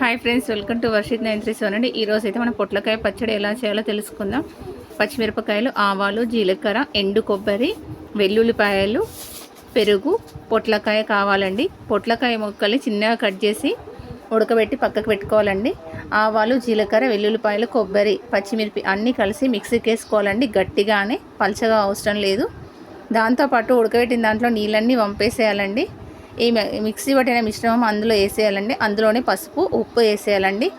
Hi friends welcome to Varshith nine three seven అండి. ఈరోజు అయితే మనం పొట్లకాయ పచ్చడి ఎలా చేయాలో తెలుసుకుందాం. పచ్చిమిరపకాయలు ఆవాలు జీలకర్ర ఎండు కొబ్బరి వెల్లుల్లిపాయలు పెరుగు పొట్లకాయ కావాలండి. పొట్లకాయ ముక్కల్ని చిన్నగా కట్ చేసి ఉడకబెట్టి పక్కకు పెట్టుకోవాలండి. ఆవాలు జీలకర్ర వెల్లుల్లిపాయలు కొబ్బరి పచ్చిమిరపి అన్నీ కలిసి మిక్సీకి వేసుకోవాలండి. గట్టిగానే పలచగా అవసరం లేదు. దాంతోపాటు ఉడకబెట్టిన దాంట్లో నీళ్ళన్నీ వంపేసేయాలండి. ఈ మి- మిక్సీ పట్టిన మిశ్రమం అందులో వేసేయాలండి. అందులోనే పసుపు ఉప్పు వేసేయాలండి.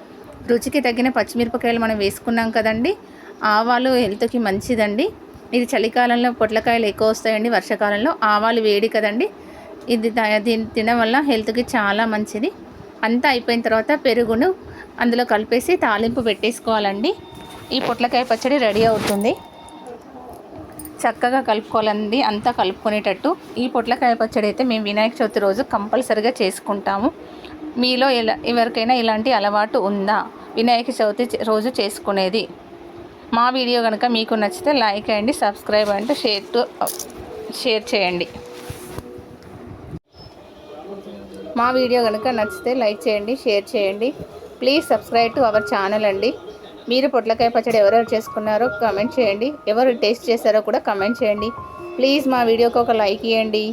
రుచికి తగిన పచ్చిమిరపకాయలు మనం వేసుకున్నాం కదండి. ఆవాలు హెల్త్కి మంచిదండి. ఇది చలికాలంలో పొట్లకాయలు ఎక్కువ వస్తాయండి. వర్షాకాలంలో ఆవాలు వేడి కదండి. ఇది దీన్ని తినడం వల్ల హెల్త్కి చాలా మంచిది. అంతా అయిపోయిన తర్వాత పెరుగును అందులో కలిపేసి తాలింపు పెట్టేసుకోవాలండి. ఈ పొట్లకాయ పచ్చడి రెడీ అవుతుంది. చక్కగా కలుపుకోవాలండి. అంతా కలుపుకునేటట్టు. ఈ పొట్లకాయ పచ్చడి అయితే మేము వినాయక చవితి రోజు కంపల్సరిగా చేసుకుంటాము. మీలో ఎలా ఎవరికైనా ఇలాంటి అలవాటు ఉందా? వినాయక చవితి రోజు చేసుకునేది. మా వీడియో కనుక మీకు నచ్చితే లైక్ చేయండి సబ్స్క్రైబ్ అంటూ షేర్ టు షేర్ చేయండి. మా వీడియో కనుక నచ్చితే లైక్ చేయండి షేర్ చేయండి. Please subscribe to our channel అండి. మీరు పొట్లకాయ పచ్చడి ఎవరెవరు చేసుకున్నారో కమెంట్ చేయండి. ఎవరు టేస్ట్ చేశారో కూడా కమెంట్ చేయండి. ప్లీజ్ మా వీడియోకి ఒక లైక్ ఇవ్వండి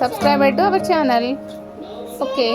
subscribe to our channel okay